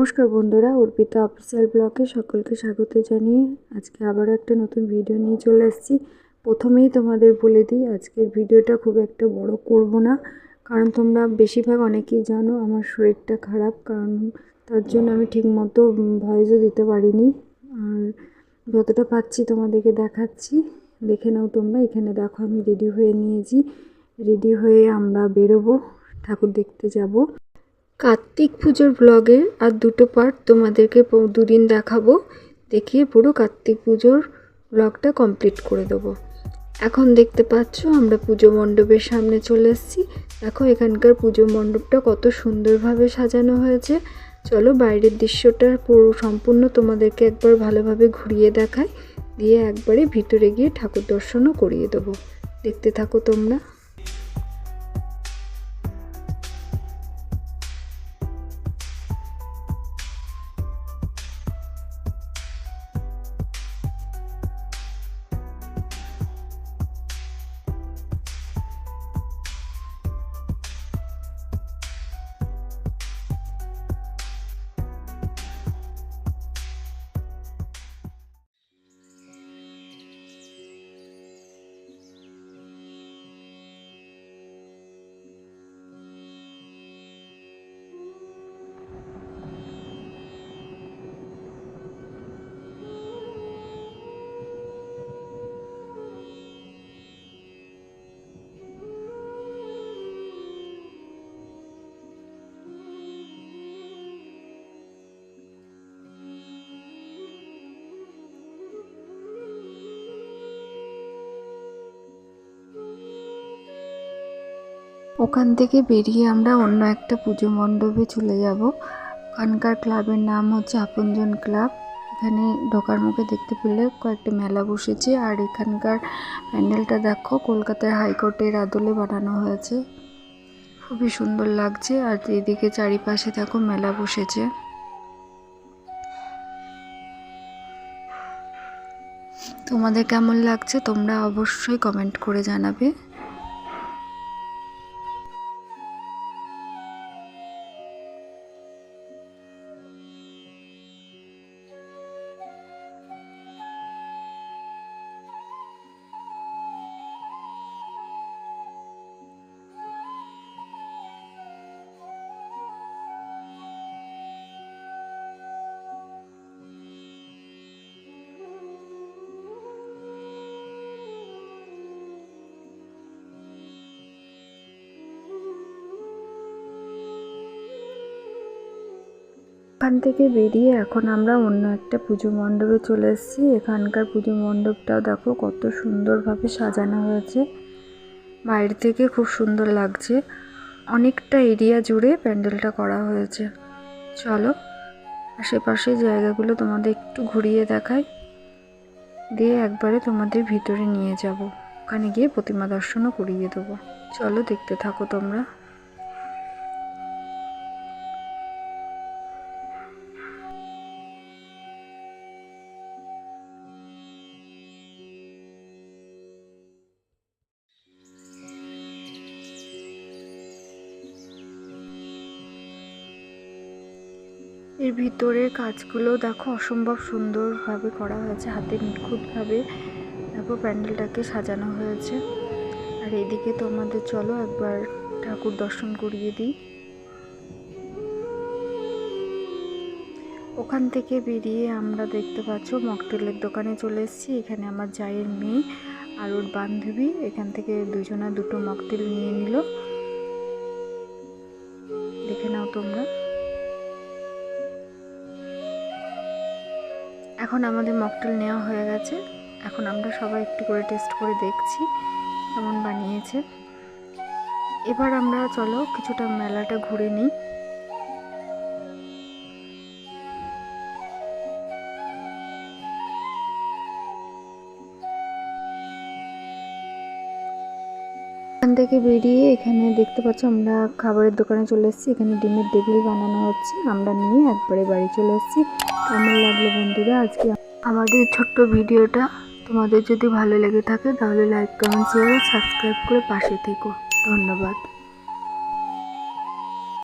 নমস্কার বন্ধুরা, অর্পিতা অফিসিয়াল ব্লকে সকলকে স্বাগত জানিয়ে আজকে আবারও একটা নতুন ভিডিও নিয়ে চলে এসেছি। প্রথমেই তোমাদের বলে দিই, আজকের ভিডিওটা খুব একটা বড় করব না, কারণ তোমরা বেশিরভাগ অনেকেই জানো আমার শরীরটা খারাপ, কারণ তার জন্য আমি ঠিকমতো ভয়েসও দিতে পারিনি। আর যতটা পাচ্ছি তোমাদেরকে দেখাচ্ছি, দেখে নাও তোমরা, এখানে দেখো আমি রেডি হয়ে নিয়েছি। রেডি হয়ে আমরা বেরোবো, ঠাকুর দেখতে যাব। কার্তিক পুজোর ব্লগের আর দুটো পার্ট তোমাদেরকে দুদিন দেখাবো। দেখিয়ে পুরো কার্তিক পুজোর ব্লগটা কমপ্লিট করে দেবো। এখন দেখতে পাচ্ছ, আমরা পুজো মণ্ডপের সামনে চলে এসেছি। দেখো, এখানকার পুজো মণ্ডপটা কত সুন্দরভাবে সাজানো হয়েছে। চলো, বাইরের দৃশ্যটা পুরো সম্পূর্ণ তোমাদেরকে একবার ভালোভাবে ঘুরিয়ে দেখায় দিয়ে একবারে ভিতরে গিয়ে ঠাকুর দর্শনও করিয়ে দেবো। দেখতে থাকো তোমরা। ওখান থেকে বেরিয়ে আমরা অন্য একটা পুজো মণ্ডপে চলে যাব। ওখানকার ক্লাবের নাম হচ্ছে আপনজন ক্লাব। এখানে ঢোকার মুখে দেখতে পেলে কয়েকটা মেলা বসেছে আর এখানকার প্যান্ডেলটা দেখো, কলকাতার হাইকোর্টের আদলে বানানো হয়েছে। খুবই সুন্দর লাগছে আর এদিকে চারিপাশে দেখো মেলা বসেছে। তোমাদের কেমন লাগছে তোমরা অবশ্যই কমেন্ট করে জানাবে। ওখান থেকে বেরিয়ে এখন আমরা অন্য একটা পুজো মণ্ডপে চলে এসেছি। এখানকার পুজো মণ্ডপটাও দেখো কত সুন্দরভাবে সাজানো হয়েছে। বাইরে থেকে খুব সুন্দর লাগছে। অনেকটা এরিয়া জুড়ে প্যান্ডেলটা করা হয়েছে। চলো আশেপাশে জায়গাগুলো তোমাদের একটু ঘুরিয়ে দেখাই। দিয়ে একবারে তোমাদের ভিতরে নিয়ে যাব। ওখানে গিয়ে প্রতিমা দর্শনও করিয়ে দেবো। চলো দেখতে থাকো তোমরা। এর ভিতরের কাজগুলো দেখো অসম্ভব সুন্দরভাবে করা হয়েছে। হাতে নিখুঁতভাবে দেখো প্যান্ডেলটাকে সাজানো হয়েছে। আর এদিকে তোমাদের চলো একবার ঠাকুর দর্শন করিয়ে দিই। ওখান থেকে বেরিয়ে আমরা দেখতে পাচ্ছ মকটেলের দোকানে চলে এসেছি। এখানে আমার জায়ের মেয়ে আর ওর বান্ধবী, এখান থেকে দুজনা দুটো মকটেল নিয়ে নিল। দেখে নাও তোমরা। এখন আমাদের মকটেল নেওয়া হয়ে গেছে। এখন আমরা সবাই একটু করে টেস্ট করে দেখছি কেমন বানিয়েছে। এবার আমরা চলো কিছুটা মেলাটা ঘুরে নিই। এখান থেকে বেরিয়ে এখানে দেখতে পাচ্ছ আমরা খাবারের দোকানে চলে এসেছি। এখানে ডিমের টেবিল বানানো হচ্ছে। আমরা নিয়ে একবারে বাড়ি চলে এসেছি। কেমন লাগল বন্ধুরা? আজকে আমাদের ছোট্ট ভিডিওটা। তোমাদের যদি ভালো লেগে থাকে, তাহলে লাইক কমেন্ট শেয়ার সাবস্ক্রাইব করে পাশে থেকো। ধন্যবাদ।